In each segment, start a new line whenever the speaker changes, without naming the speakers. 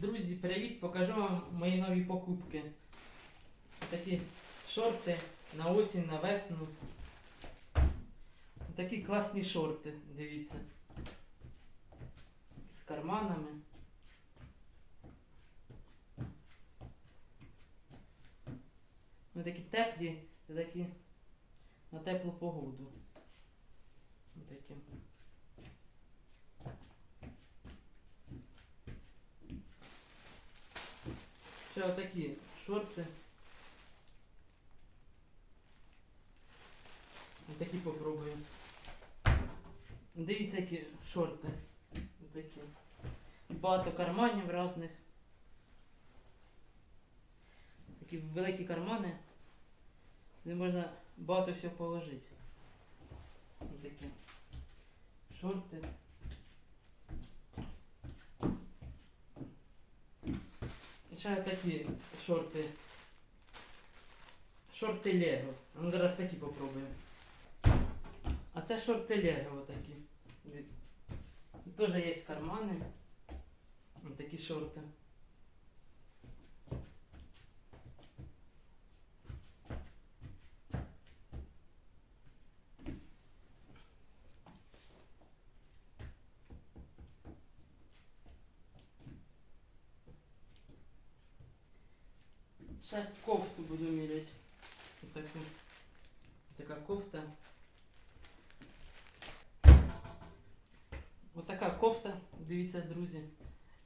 Друзі, привіт! Покажу вам мої нові покупки. Такі шорти на осінь, на весну. Такі класні шорти, дивіться. З карманами. Вони такі теплі, такі на теплу погоду. Такі. Ще отакі шорти. Отакі попробуємо. Дивіться, які шорти. Такі. Багато карманів різних. Такі великі кармани. Де можна багато всього положити. Такі шорти. Ще такі шорти. Шорти Лего. А Ну зараз такі попробуємо. А це шорти Лего отакі. Теж є кармани. Ось такі шорти. Ще кофту буду міряти. Таку. Така кофта. Отака кофта, дивіться, друзі.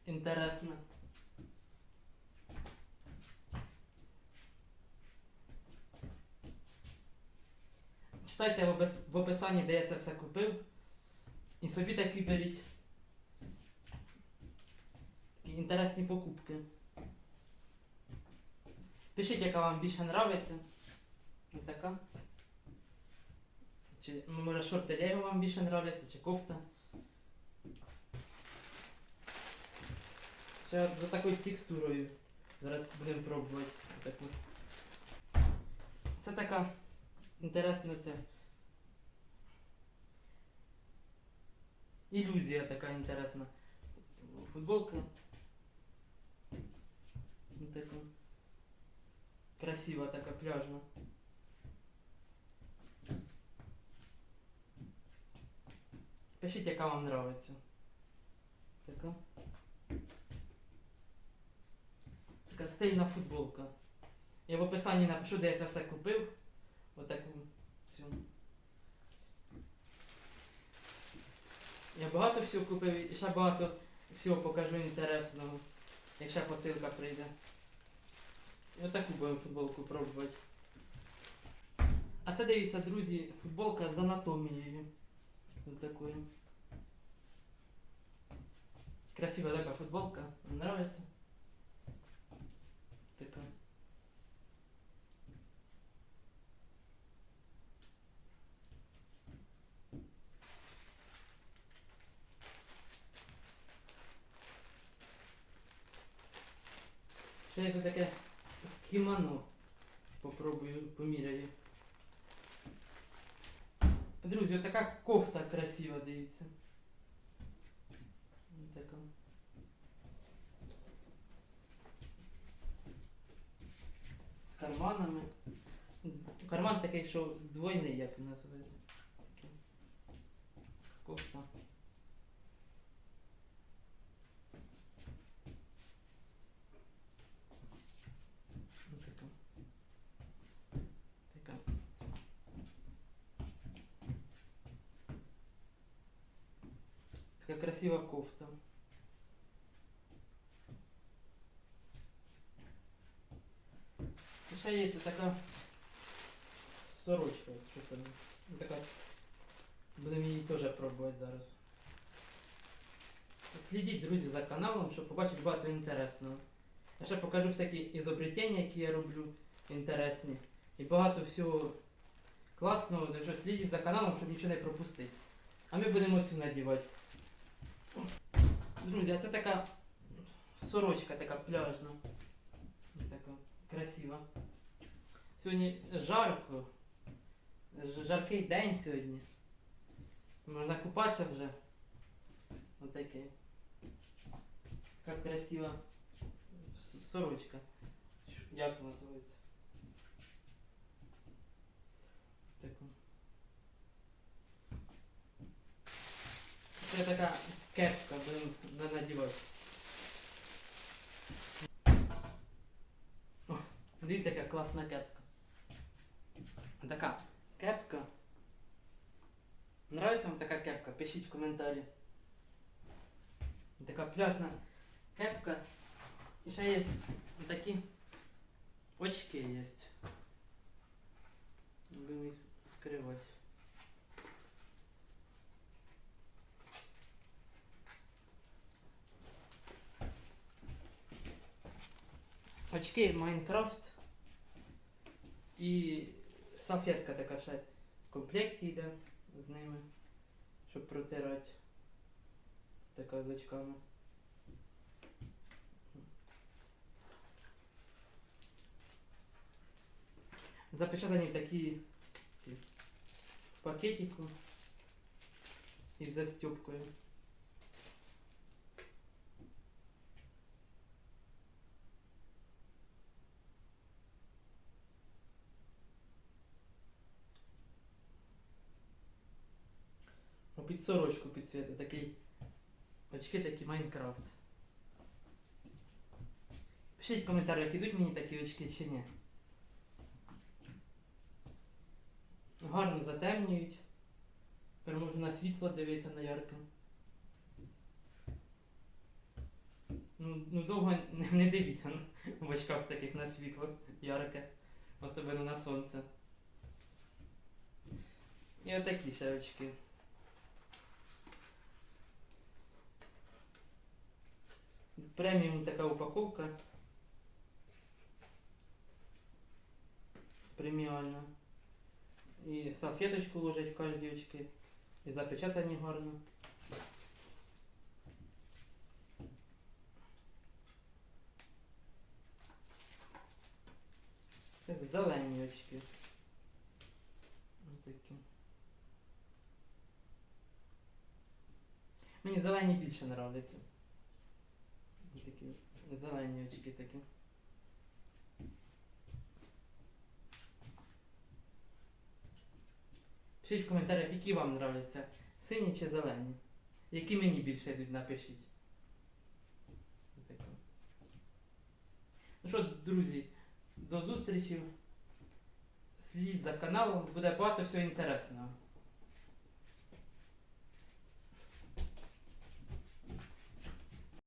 Інтересна. Читайте в описанні, де я це все купив. І собі такі беріть. Такі інтересні покупки. Пишіть, яка вам більше. Ось така. Чи ну, може шорти Лего вам більше нравляться, чи кофта. Ще за такою текстурою. Зараз будемо пробувати таку. Це така інтересна ця. Ілюзія така інтересна. Футболка. Така. Красива така пляжна. Пишіть, яка вам нравиться. Така. Така стильна футболка. Я в описанні напишу, де я це все купив. Отаку цю. Я багато всього купив і ще багато всього покажу інтересного, якщо посилка прийде. І отаку будемо футболку пробувати. А це дивіться, друзі, футболка з анатомією. Ось такою. Красива така футболка. Вам нравится? Така. Ще є таке кімоно. Попробую, поміряю. Друзі, така кофта красива, дивіться. Така. З карманами. Карман такий, що двойний, як він називається. Кофта. Ось Така. Така. Це. Така красива кофта. Ще є така сорочка, що це така. Будемо її теж пробувати зараз. Слідіть, друзі, за каналом, щоб побачити багато інтересного. Я ще покажу всякі ізобретення, які я роблю інтересні. І багато всього класного, так що слідіть за каналом, щоб нічого не пропустити. А ми будемо цю надівати. Друзі, а це така сорочка така пляжна. Така красива. Сьогодні жарко. Ж- Жаркий день сьогодні. Можна купатися вже. Отакий. Така красива сорочка. Ш- Як вона називається? Таку. Це така кепка, блин, на надівати. О, дивіться, яка класна кепка. Така кепка. Нравится вам така кепка? Пишіть в коментарі. Така пляжна кепка. І ще є такі очки є. Будемо їх відкривати. Очки Майнкрафт і салфетка така ще в комплекті йде з ними, щоб протирати. Така з очками. Запечатані в такі пакетику із застіпкою. Під сорочку під цвіт, такий очки такі Майнкрафт. Пишіть в коментарях, ідуть мені такі очки чи ні. Гарно затемнюють. Тепер можна на світло дивитися на ярке. Ну, ну довго не, не дивіться в очках таких на світло ярке, особливо на сонце. І отакі ще очки. Преміум така упаковка. Преміальна. І салфеточку ложать в кожні очки. І запечатані гарно. Це зелені очки. Отакі. Мені зелені більше нравляться. Зелені очки такі. Пишіть в коментарях, які вам нравляться, сині чи зелені. Які мені більше йдуть, напишіть. Ну що, друзі, до зустрічі. Слід за каналом, буде багато всього інтересного.